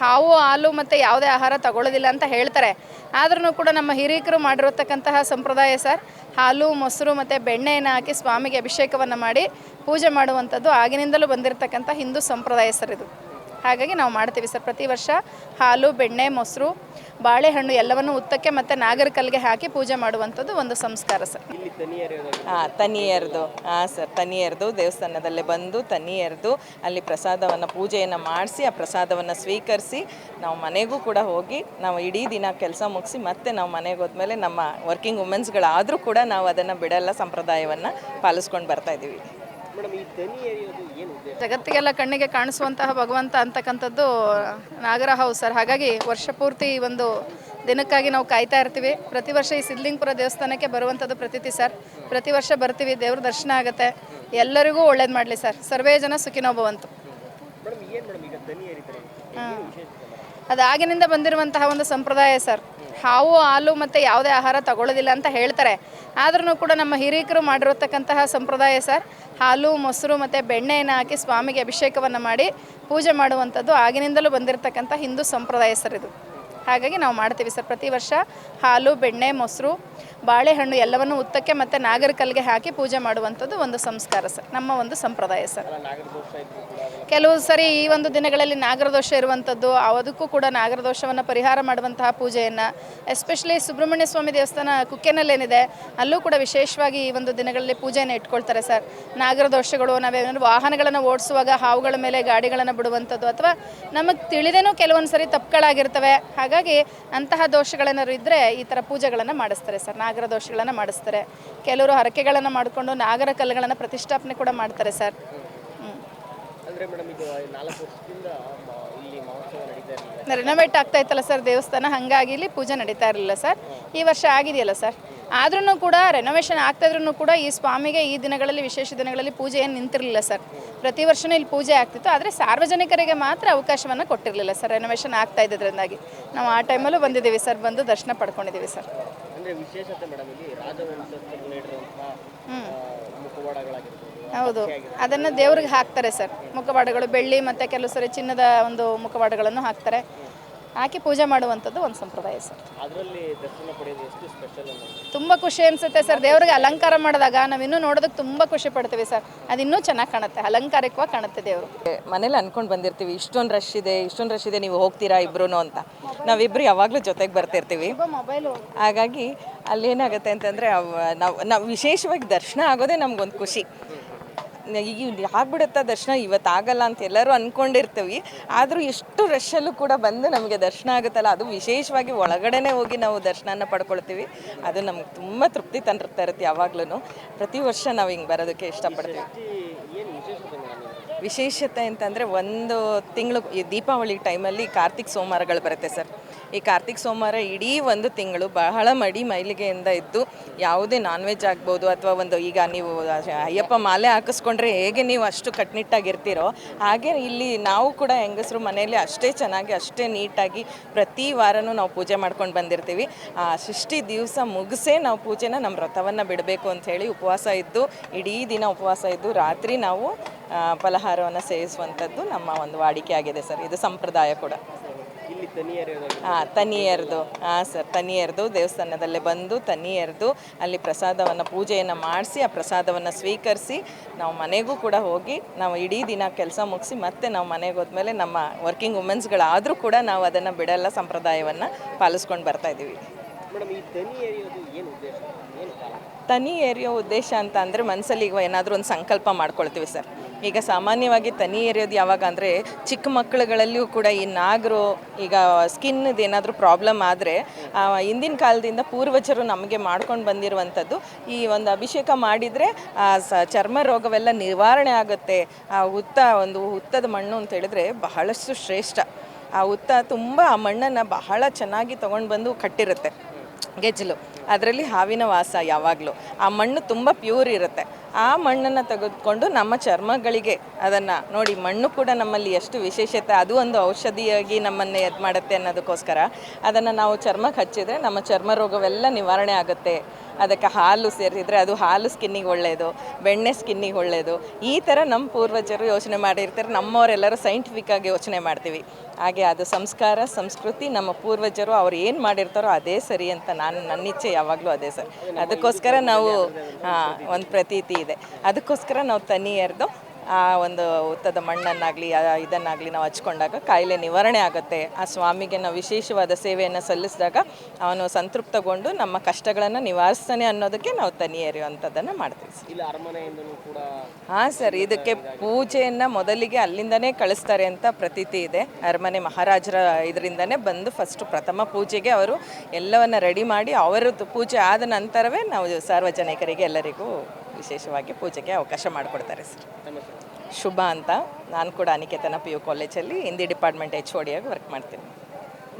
ಹಾವು, ಹಾಲು ಮತ್ತು ಯಾವುದೇ ಆಹಾರ ತಗೊಳ್ಳೋದಿಲ್ಲ ಅಂತ ಹೇಳ್ತಾರೆ. ಆದ್ರೂ ಕೂಡ ನಮ್ಮ ಹಿರಿಯಕರು ಮಾಡಿರತಕ್ಕಂತಹ ಸಂಪ್ರದಾಯ ಸರ್, ಹಾಲು, ಮೊಸರು ಮತ್ತು ಬೆಣ್ಣೆಯನ್ನು ಹಾಕಿ ಸ್ವಾಮಿಗೆ ಅಭಿಷೇಕವನ್ನು ಮಾಡಿ ಪೂಜೆ ಮಾಡುವಂಥದ್ದು ಆಗಿನಿಂದಲೂ ಬಂದಿರತಕ್ಕಂಥ ಹಿಂದೂ ಸಂಪ್ರದಾಯ ಸರ್ ಇದು. ಹಾಗಾಗಿ ನಾವು ಮಾಡ್ತೀವಿ ಸರ್. ಪ್ರತಿ ವರ್ಷ ಹಾಲು ಬೆಣ್ಣೆ ಮೊಸರು ಬಾಳೆಹಣ್ಣು ಎಲ್ಲವನ್ನು ಉತ್ತಕ್ಕೆ ಮತ್ತು ನಾಗರಕಲ್ಲಿಗೆ ಹಾಕಿ ಪೂಜೆ ಮಾಡುವಂಥದ್ದು ಒಂದು ಸಂಸ್ಕಾರ ಸರ್. ಹಾಂ ತನಿ ಎರೆದು ಹಾಂ ಸರ್ ತನಿ ಎರೆದು ದೇವಸ್ಥಾನದಲ್ಲೇ ಬಂದು ತನಿ ಎರೆದು ಅಲ್ಲಿ ಪ್ರಸಾದವನ್ನು ಪೂಜೆಯನ್ನು ಮಾಡಿಸಿ ಆ ಪ್ರಸಾದವನ್ನು ಸ್ವೀಕರಿಸಿ ನಾವು ಮನೆಗೂ ಕೂಡ ಹೋಗಿ ನಾವು ಇಡೀ ದಿನ ಕೆಲಸ ಮುಗಿಸಿ ಮತ್ತೆ ನಾವು ಮನೆಗೆ ಹೋದ್ಮೇಲೆ ನಮ್ಮ ವರ್ಕಿಂಗ್ ವುಮೆನ್ಸ್ಗಳಾದರೂ ಕೂಡ ನಾವು ಅದನ್ನು ಬಿಡಲ್ಲ ಸಂಪ್ರದಾಯವನ್ನು ಪಾಲಿಸ್ಕೊಂಡು ಬರ್ತಾ ಇದ್ದೀವಿ. ಜಗತ್ತಿಗೆಲ್ಲ ಕಣ್ಣಿಗೆ ಕಾಣಿಸುವಂತಹ ಭಗವಂತ ಅಂತಕ್ಕಂಥದ್ದು ನಾಗರಹಾವು ಸರ್ ಹಾಗಾಗಿ ವರ್ಷ ಪೂರ್ತಿ ಈ ಒಂದು ದಿನಕ್ಕಾಗಿ ನಾವು ಕಾಯ್ತಾ ಇರ್ತೀವಿ. ಪ್ರತಿ ವರ್ಷ ಈ ಸಿದ್ಲಿಂಗ್ಪುರ ದೇವಸ್ಥಾನಕ್ಕೆ ಬರುವಂಥದ್ದು ಪ್ರತೀತಿ ಸರ್ ಪ್ರತಿ ವರ್ಷ ಬರ್ತೀವಿ ದೇವ್ರ ದರ್ಶನ ಆಗುತ್ತೆ. ಎಲ್ಲರಿಗೂ ಒಳ್ಳೇದು ಮಾಡಲಿ ಸರ್ ಸರ್ವೇ ಜನ ಅದು ಆಗಿನಿಂದ ಬಂದಿರುವಂತಹ ಒಂದು ಸಂಪ್ರದಾಯ ಸರ್ ಹಾವು, ಹಾಲು ಮತ್ತು ಯಾವುದೇ ಆಹಾರ ತಗೊಳ್ಳೋದಿಲ್ಲ ಅಂತ ಹೇಳ್ತಾರೆ. ಆದ್ರೂ ಕೂಡ ನಮ್ಮ ಹಿರಿಯಕರು ಮಾಡಿರತಕ್ಕಂತಹ ಸಂಪ್ರದಾಯ ಸರ್, ಹಾಲು, ಮೊಸರು ಮತ್ತು ಬೆಣ್ಣೆಯನ್ನು ಹಾಕಿ ಸ್ವಾಮಿಗೆ ಅಭಿಷೇಕವನ್ನು ಮಾಡಿ ಪೂಜೆ ಮಾಡುವಂಥದ್ದು ಆಗಿನಿಂದಲೂ ಬಂದಿರತಕ್ಕಂಥ ಹಿಂದೂ ಸಂಪ್ರದಾಯ ಸರ್ ಇದು. ಹಾಗಾಗಿ ನಾವು ಮಾಡ್ತೀವಿ ಸರ್ ಪ್ರತಿ ವರ್ಷ ಹಾಲು, ಬೆಣ್ಣೆ, ಮೊಸರು ಬಾಳೆಹಣ್ಣು ಎಲ್ಲವನ್ನು ಉತ್ತಕ್ಕೆ ಮತ್ತು ನಾಗರಕಲ್ಗೆ ಹಾಕಿ ಪೂಜೆ ಮಾಡುವಂಥದ್ದು ಒಂದು ಸಂಸ್ಕಾರ ಸರ್, ನಮ್ಮ ಒಂದು ಸಂಪ್ರದಾಯ ಸರ್. ಕೆಲವು ಸರಿ ಈ ಒಂದು ದಿನಗಳಲ್ಲಿ ನಾಗರದೋಷ ಇರುವಂಥದ್ದು ಅದಕ್ಕೂ ಕೂಡ ನಾಗರದೋಷವನ್ನು ಪರಿಹಾರ ಮಾಡುವಂತಹ ಪೂಜೆಯನ್ನು ಎಸ್ಪೆಷಲಿ ಸುಬ್ರಹ್ಮಣ್ಯ ಸ್ವಾಮಿ ದೇವಸ್ಥಾನ ಕುಕ್ಕೆನಲ್ಲೇನಿದೆ, ಅಲ್ಲೂ ಕೂಡ ವಿಶೇಷವಾಗಿ ಈ ಒಂದು ದಿನಗಳಲ್ಲಿ ಪೂಜೆಯನ್ನು ಇಟ್ಕೊಳ್ತಾರೆ ಸರ್. ನಾಗರದೋಷಗಳು ನಾವೇನಾದ್ರು ವಾಹನಗಳನ್ನು ಓಡಿಸುವಾಗ ಹಾವುಗಳ ಮೇಲೆ ಗಾಡಿಗಳನ್ನು ಬಿಡುವಂಥದ್ದು, ಅಥವಾ ನಮಗೆ ತಿಳಿದೇನೂ ಕೆಲವೊಂದು ಸರಿ ತಪ್ಪುಗಳಾಗಿರ್ತವೆ, ಹಾಗಾಗಿ ಅಂತಹ ದೋಷಗಳೇನಾದ್ರು ಇದ್ದರೆ ಈ ಥರ ಪೂಜೆಗಳನ್ನು ಮಾಡಿಸ್ತಾರೆ ಸರ್ ನಾಗರ ದೋಷಗಳನ್ನು ಮಾಡಿಸ್ತಾರೆ. ಕೆಲವರು ಹರಕೆಗಳನ್ನು ಮಾಡಿಕೊಂಡು ನಾಗರ ಕಲ್ಲುಗಳನ್ನು ಪ್ರತಿಷ್ಠಾಪನೆ ಕೂಡ ಮಾಡ್ತಾರೆ ಸರ್. ಹ್ಞೂ ಅಂದ್ರೆ ಮೇಡಮ್ ಇದು ನಾಲ್ಕು ವರ್ಷದಿಂದ ಇಲ್ಲಿ ಮಹೋತ್ಸವ ನಡೀತಾ ಇರಲಿಲ್ಲ ರಿನೋವೇಟ್ ಆಗ್ತಾ ಇತ್ತಲ್ಲ ಸರ್ ದೇವಸ್ಥಾನ ಹಾಗಾಗಿ ಇಲ್ಲಿ ಪೂಜೆ ನಡೀತಾ ಇರಲಿಲ್ಲ ಸರ್. ಈ ವರ್ಷ ಆಗಿದೆಯಲ್ಲ ಸರ್. ಆದ್ರೂ ಕೂಡ ರೆನೋವೇಷನ್ ಆಗ್ತಾಯಿದ್ರೂ ಕೂಡ ಈ ಸ್ವಾಮಿಗೆ ಈ ದಿನಗಳಲ್ಲಿ ವಿಶೇಷ ದಿನಗಳಲ್ಲಿ ಪೂಜೆ ಏನು ನಿಂತಿರಲಿಲ್ಲ ಸರ್. ಪ್ರತಿ ವರ್ಷನೂ ಇಲ್ಲಿ ಪೂಜೆ ಆಗ್ತಿತ್ತು ಆದರೆ ಸಾರ್ವಜನಿಕರಿಗೆ ಮಾತ್ರ ಅವಕಾಶವನ್ನು ಕೊಟ್ಟಿರಲಿಲ್ಲ ಸರ್ ರೆನೋವೇಷನ್ ಆಗ್ತಾ ಇದ್ದದ್ರಿಂದಾಗಿ. ನಾವು ಆ ಟೈಮಲ್ಲೂ ಬಂದಿದ್ದೀವಿ ಸರ್ ಬಂದು ದರ್ಶನ ಪಡ್ಕೊಂಡಿದ್ದೀವಿ ಸರ್. ಅಂದ್ರೆ ವಿಶೇಷತೆ ಮೇಡಮ್ ಇಲ್ಲಿ ರಾಜವಂಶಸ್ಥರು ನೀಡಿರುವಂತಹ ಹ್ಞೂ ಮುಖವಾಡಗಳಾಗಿರ್ಬೋದು ಹೌದು. ಅದನ್ನು ದೇವ್ರಿಗೆ ಹಾಕ್ತಾರೆ ಸರ್. ಮುಖವಾಡಗಳು ಬೆಳ್ಳಿ ಮತ್ತು ಕೆಲವು ಸರಿ ಚಿನ್ನದ ಒಂದು ಮುಖವಾಡಗಳನ್ನು ಹಾಕ್ತಾರೆ. ಹಾಕಿ ಪೂಜೆ ಮಾಡುವಂಥದ್ದು ಒಂದು ಸಂಪ್ರದಾಯ ಸರ್. ಅದರಲ್ಲಿ ದರ್ಶನ ಪಡೆಯೋದು ಎಷ್ಟು ಸ್ಪೆಷಲ್ ಅನ್ನೋದು ತುಂಬ ಖುಷಿ ಅನಿಸುತ್ತೆ ಸರ್. ದೇವ್ರಿಗೆ ಅಲಂಕಾರ ಮಾಡಿದಾಗ ನಾವು ಇನ್ನೂ ನೋಡೋದಕ್ಕೆ ತುಂಬ ಖುಷಿ ಪಡ್ತೀವಿ ಸರ್. ಅದು ಇನ್ನೂ ಚೆನ್ನಾಗಿ ಕಾಣುತ್ತೆ. ಅಲಂಕಾರಿಕವಾಗಿ ಕಾಣುತ್ತೆ ದೇವರು. ಮನೇಲಿ ಅನ್ಕೊಂಡು ಬಂದಿರ್ತೀವಿ ಇಷ್ಟೊಂದು ರಶ್ ಇದೆ ಇಷ್ಟೊಂದು ರಶ್ ಇದೆ ನೀವು ಹೋಗ್ತೀರಾ ಇಬ್ರು ಅಂತ. ನಾವಿಬ್ರು ಯಾವಾಗಲೂ ಜೊತೆಗೆ ಬರ್ತಿರ್ತೀವಿ. ಮೊಬೈಲು ಹಾಗಾಗಿ ಅಲ್ಲಿ ಏನಾಗುತ್ತೆ ಅಂತಂದರೆ ನಾವು ನಾವು ವಿಶೇಷವಾಗಿ ದರ್ಶನ ಆಗೋದೇ ನಮ್ಗೊಂದು ಖುಷಿ. ಈಗ ಆಗ್ಬಿಡುತ್ತಾ ದರ್ಶನ? ಇವತ್ತು ಆಗಲ್ಲ ಅಂತ ಎಲ್ಲರೂ ಅಂದ್ಕೊಂಡಿರ್ತೀವಿ ಆದರೂ ಎಷ್ಟು ರಶಲ್ಲೂ ಕೂಡ ಬಂದು ನಮಗೆ ದರ್ಶನ ಆಗುತ್ತಲ್ಲ, ಅದು ವಿಶೇಷವಾಗಿ ಒಳಗಡೆನೆ ಹೋಗಿ ನಾವು ದರ್ಶನನ ಪಡ್ಕೊಳ್ತೀವಿ. ಅದು ನಮ್ಗೆ ತುಂಬ ತೃಪ್ತಿ ತಂದಿರ್ತಾ ಇರುತ್ತೆ ಯಾವಾಗ್ಲೂ ಪ್ರತಿ ವರ್ಷ ನಾವು ಹಿಂಗೆ ಬರೋದಕ್ಕೆ ಇಷ್ಟಪಡ್ತೀವಿ. ವಿಶೇಷತೆ ಅಂತಂದರೆ ಒಂದು ತಿಂಗಳು ಈ ದೀಪಾವಳಿ ಟೈಮಲ್ಲಿ ಕಾರ್ತಿಕ್ ಸೋಮವಾರಗಳು ಬರುತ್ತೆ ಸರ್. ಈ ಕಾರ್ತಿಕ್ ಸೋಮವಾರ ಇಡೀ ಒಂದು ತಿಂಗಳು ಬಹಳ ಮಡಿ ಮೈಲಿಗೆಯಿಂದ ಇದ್ದು ಯಾವುದೇ ನಾನ್ ವೆಜ್ ಆಗ್ಬೋದು ಅಥವಾ ಒಂದು ಈಗ ನೀವು ಅಯ್ಯಪ್ಪ ಮಾಲೆ ಹಾಕಿಸ್ಕೊಂಡ್ರೆ ಹೇಗೆ ನೀವು ಅಷ್ಟು ಕಟ್ನಿಟ್ಟಾಗಿರ್ತೀರೋ ಹಾಗೆ ಇಲ್ಲಿ ನಾವು ಕೂಡ ಹೆಂಗಸರು ಮನೆಯಲ್ಲಿ ಅಷ್ಟೇ ಚೆನ್ನಾಗಿ, ಅಷ್ಟೇ ನೀಟಾಗಿ ಪ್ರತಿ ವಾರನೂ ನಾವು ಪೂಜೆ ಮಾಡ್ಕೊಂಡು ಬಂದಿರ್ತೀವಿ. ಆ ಷಷ್ಠಿ ದಿವಸ ಮುಗಿಸೇ ನಾವು ಪೂಜೆನ ನಮ್ಮ ವ್ರತವನ್ನು ಬಿಡಬೇಕು ಅಂತ ಹೇಳಿ ಉಪವಾಸ ಇದ್ದು, ಇಡೀ ದಿನ ಉಪವಾಸ ಇದ್ದು ರಾತ್ರಿ ನಾವು ಫಲಹಾರವನ್ನು ಸೇವಿಸುವಂಥದ್ದು ನಮ್ಮ ಒಂದು ವಾಡಿಕೆ ಆಗಿದೆ ಸರ್. ಇದು ಸಂಪ್ರದಾಯ ಕೂಡ. ಹಾಂ ತನಿ ಎರೆದು ಹಾಂ ಸರ್ ತನಿ ಎರೆದು ದೇವಸ್ಥಾನದಲ್ಲೇ ಬಂದು ತನಿ ಎರೆದು ಅಲ್ಲಿ ಪ್ರಸಾದವನ್ನು ಪೂಜೆಯನ್ನು ಮಾಡಿಸಿ ಆ ಪ್ರಸಾದವನ್ನು ಸ್ವೀಕರಿಸಿ ನಾವು ಮನೆಗೂ ಕೂಡ ಹೋಗಿ ನಾವು ಇಡೀ ದಿನ ಕೆಲಸ ಮುಗಿಸಿ ಮತ್ತೆ ನಾವು ಮನೆಗೆ ಹೋದ್ಮೇಲೆ ನಮ್ಮ ವರ್ಕಿಂಗ್ ವುಮೆನ್ಸ್ಗಳಾದರೂ ಕೂಡ ನಾವು ಅದನ್ನು ಬಿಡಲ್ಲ ಸಂಪ್ರದಾಯವನ್ನು ಪಾಲಿಸ್ಕೊಂಡು ಬರ್ತಾ ಇದ್ದೀವಿ. ತನಿ ಏರಿಯೋ ಉದ್ದೇಶ? ಅಂತ ಅಂದರೆ ಮನಸ್ಸಲ್ಲಿ ಈಗ ಏನಾದರೂ ಒಂದು ಸಂಕಲ್ಪ ಮಾಡ್ಕೊಳ್ತೀವಿ ಸರ್. ಈಗ ಸಾಮಾನ್ಯವಾಗಿ ತನಿ ಎರೆಯೋದು ಯಾವಾಗ ಅಂದರೆ ಚಿಕ್ಕ ಮಕ್ಕಳುಗಳಲ್ಲಿಯೂ ಕೂಡ ಈ ನಾಗರು, ಈಗ ಸ್ಕಿನ್ದು ಏನಾದರೂ ಪ್ರಾಬ್ಲಮ್ ಆದರೆ ಹಿಂದಿನ ಕಾಲದಿಂದ ಪೂರ್ವಜರು ನಮಗೆ ಮಾಡ್ಕೊಂಡು ಬಂದಿರುವಂಥದ್ದು. ಈ ಒಂದು ಅಭಿಷೇಕ ಮಾಡಿದರೆ ಚರ್ಮ ರೋಗವೆಲ್ಲ ನಿವಾರಣೆ ಆಗುತ್ತೆ. ಆ, ಹುತ್ತ, ಒಂದು ಹುತ್ತದ ಮಣ್ಣು ಅಂತ ಹೇಳಿದ್ರೆ ಬಹಳಷ್ಟು ಶ್ರೇಷ್ಠ. ಆ ಹುತ್ತ ತುಂಬ, ಆ ಮಣ್ಣನ್ನು ಬಹಳ ಚೆನ್ನಾಗಿ ತೊಗೊಂಡು ಬಂದು ಕಟ್ಟಿರುತ್ತೆ. ಗೆಜ್ಜಲು ಅದರಲ್ಲಿ ಹಾವಿನ ವಾಸ ಯಾವಾಗಲೂ. ಆ ಮಣ್ಣು ತುಂಬ ಪ್ಯೂರ್ ಇರುತ್ತೆ. ಆ ಮಣ್ಣನ್ನು ತೆಗೆದುಕೊಂಡು ನಮ್ಮ ಚರ್ಮಗಳಿಗೆ ಅದನ್ನು ನೋಡಿ, ಮಣ್ಣು ಕೂಡ ನಮ್ಮಲ್ಲಿ ಎಷ್ಟು ವಿಶೇಷತೆ, ಅದು ಒಂದು ಔಷಧಿಯಾಗಿ ನಮ್ಮನ್ನು ಇದು ಮಾಡುತ್ತೆ ಅನ್ನೋದಕ್ಕೋಸ್ಕರ ಅದನ್ನು ನಾವು ಚರ್ಮಕ್ಕೆ ಹಚ್ಚಿದರೆ ನಮ್ಮ ಚರ್ಮ ರೋಗವೆಲ್ಲ ನಿವಾರಣೆ ಆಗುತ್ತೆ. ಅದಕ್ಕೆ ಹಾಲು ಸೇರಿಸಿದ್ರೆ ಅದು ಹಾಲು ಸ್ಕಿನ್ನಿಗೆ ಒಳ್ಳೆಯದು ಬೆಣ್ಣೆ ಸ್ಕಿನ್ನಿಗೆ ಒಳ್ಳೆಯದು ಈ ಥರ ನಮ್ಮ ಪೂರ್ವಜರು ಯೋಚನೆ ಮಾಡಿರ್ತಾರೆ, ನಮ್ಮವರೆಲ್ಲರೂ ಸೈಂಟಿಫಿಕ್ ಆಗಿ ಯೋಚನೆ ಮಾಡ್ತೀವಿ. ಹಾಗೆ ಅದು ಸಂಸ್ಕಾರ, ಸಂಸ್ಕೃತಿ, ನಮ್ಮ ಪೂರ್ವಜರು ಅವ್ರು ಏನು ಮಾಡಿರ್ತಾರೋ ಅದೇ ಸರಿ ಅಂತ ನಾನು ನನ್ನ ಇಚ್ಛೆ ಯಾವಾಗಲೂ ಅದೇ ಸರ್. ಅದಕ್ಕೋಸ್ಕರ ನಾವು ಒಂದು ಪ್ರತೀತಿ ಇದೆ. ಅದಕ್ಕೋಸ್ಕರ ನಾವು ತನಿ ಆ ಒಂದು ಉತ್ತದ ಮಣ್ಣನ್ನಾಗಲಿ ಇದನ್ನಾಗಲಿ ನಾವು ಹಚ್ಕೊಂಡಾಗ ಕಾಯಿಲೆ ನಿವಾರಣೆ ಆಗುತ್ತೆ. ಆ ಸ್ವಾಮಿಗೆ ನಾವು ವಿಶೇಷವಾದ ಸೇವೆಯನ್ನು ಸಲ್ಲಿಸಿದಾಗ ಅವನು ಸಂತೃಪ್ತಗೊಂಡು ನಮ್ಮ ಕಷ್ಟಗಳನ್ನು ನಿವಾರಿಸ್ತಾನೆ ಅನ್ನೋದಕ್ಕೆ ನಾವು ತನಿ ಎರೆಯುವಂಥದ್ದನ್ನು ಮಾಡ್ತೀವಿ ಹಾಂ ಸರ್ ಇದಕ್ಕೆ ಪೂಜೆಯನ್ನು ಮೊದಲಿಗೆ ಅಲ್ಲಿಂದನೇ ಕಳಿಸ್ತಾರೆ ಅಂತ ಪ್ರತೀತಿ ಇದೆ. ಅರಮನೆ ಮಹಾರಾಜರ ಇದರಿಂದನೇ ಬಂದು ಫಸ್ಟ್ ಪ್ರಥಮ ಪೂಜೆಗೆ ಅವರು ಎಲ್ಲವನ್ನ ರೆಡಿ ಮಾಡಿ ಅವರದ್ದು ಪೂಜೆ ಆದ ನಂತರವೇ ನಾವು ಸಾರ್ವಜನಿಕರಿಗೆ ಎಲ್ಲರಿಗೂ ವಿಶೇಷವಾಗಿ ಪೂಜೆಗೆ ಅವಕಾಶ ಮಾಡಿಕೊಡ್ತಾರೆ ಸರ್. ಶುಭ ಅಂತ. ನಾನು ಕೂಡ ಅನಿಕೇತನ ಪಿ ಯು ಕಾಲೇಜಲ್ಲಿ ಹಿಂದಿ ಡಿಪಾರ್ಟ್ಮೆಂಟ್ ಎಚ್ ಓ ಡಿಯಾಗಿ ವರ್ಕ್ ಮಾಡ್ತೀನಿ.